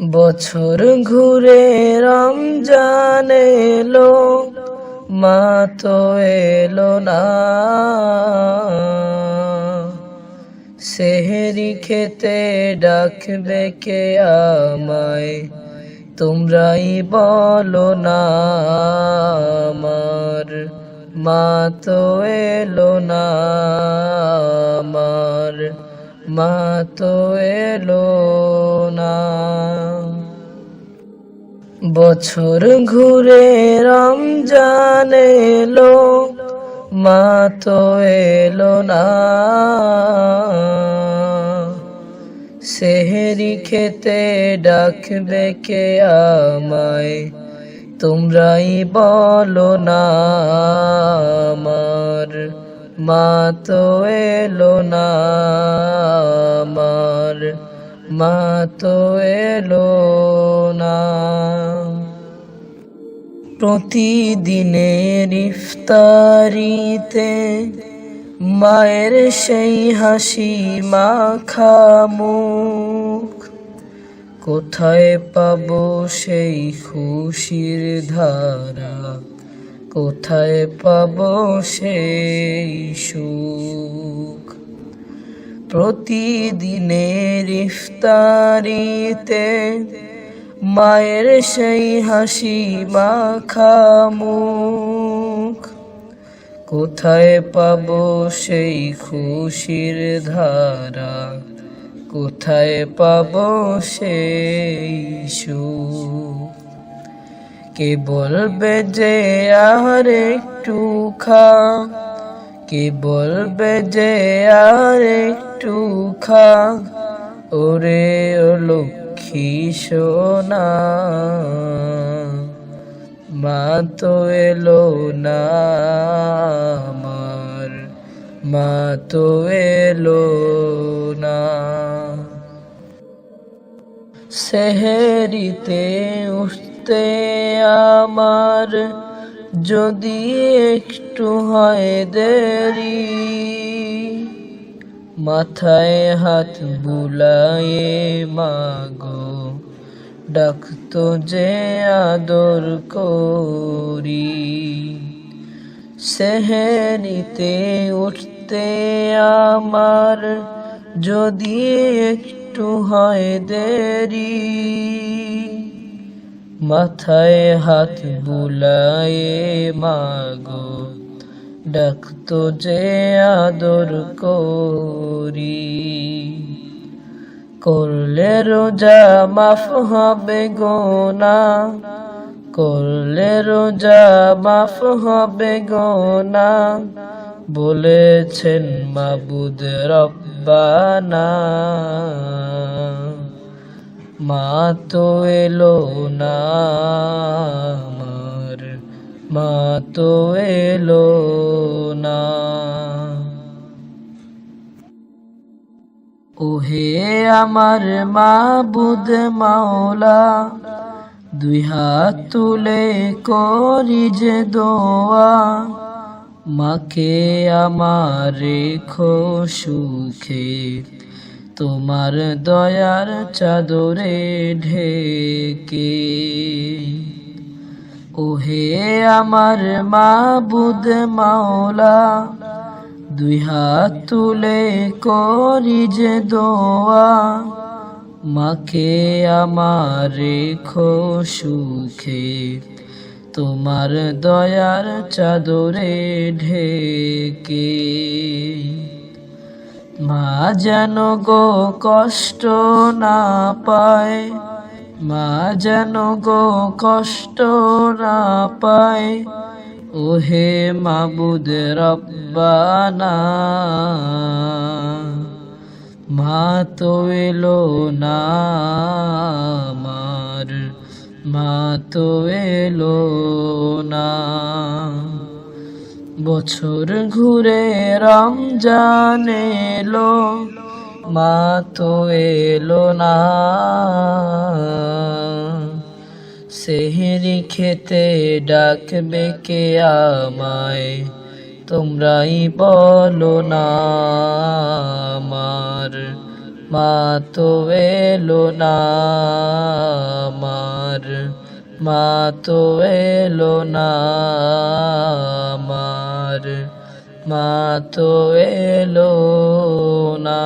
বছর ঘুরে রমজান এলো, মা তো এলো না। সেহেরি খেতে ডাকবে কে আমায়, তোমরাই বলো না আমার। মা তো এলো না আমার, মা তো এলো। বছর ঘুরে রমজান এলো, মা তো এলো না। সেহেরি খেতে ডাকবে কে আমায়, তোমরাই বলো না আমার। মা তো এলো না আমার। মা তো এলো না। প্রতিদিনের ইফতারিতে মায়ের সেই হাসি মাখা মুখ। কোথায় পাব সেই খুশির ধারা? কোথায় পাব সেই সুখ? প্রতিদিনের ইফতারিতে মায়ের সেই হাসি মাখা মুখ। কোথায় পাব সেই খুশির ধারা? কোথায় পাব সেই সুখ? কে বলবে যে আর একটু খা? কে বলবে যে আর একটু খা। ওরে ও লক্ষ্মী সোনা, মা তো এলো না আমার, মা তো এলো না। সেহেরিতে উঠতে আমার যদি একটু হয় দেরি মাথায় হাত বুলায়ে মাগো ডাকতো যে আদর করি। সেহেরিতে উঠতে আমার যদি একটু হয় দেরি। মাথায় হাত বুলায়ে মাগো ডাকতো যে আদর করি। করলে রোজা মাফ হবে গোনা করলে রোজা মাফ হবে গোনা বলেছেন মাবুদ রব্বানা। মা তো এলো না। মা তো এলো না। ওহে আমার মাবুদ মাওলা, দুই হাত তুলে করি যে দোয়া, মাকে আমার রেখো সুখে। তোমার দয়ার চাদরে ঢেকে ওহে আমার মাবুদ মাওলা, দুই হাত তুলে করি যে দোয়া, মাকে আমার রেখো সুখে তোমার দয়ার চাদরে ঢেকে। মা যেন গো কষ্ট না পায় মা যেন গো কষ্ট না পায়। ওহে মাবুদ রব্বানা। মা তো এলো না আমার, মা তো এলো না। বছর ঘুরে রমজান এলো, মা তো এলো না খেতে ডাকবে কে আমায়? তোমরাই বলো না আমার। মা তো এলো না আমার। মা তো এলো না আমার। মা তো এলো না।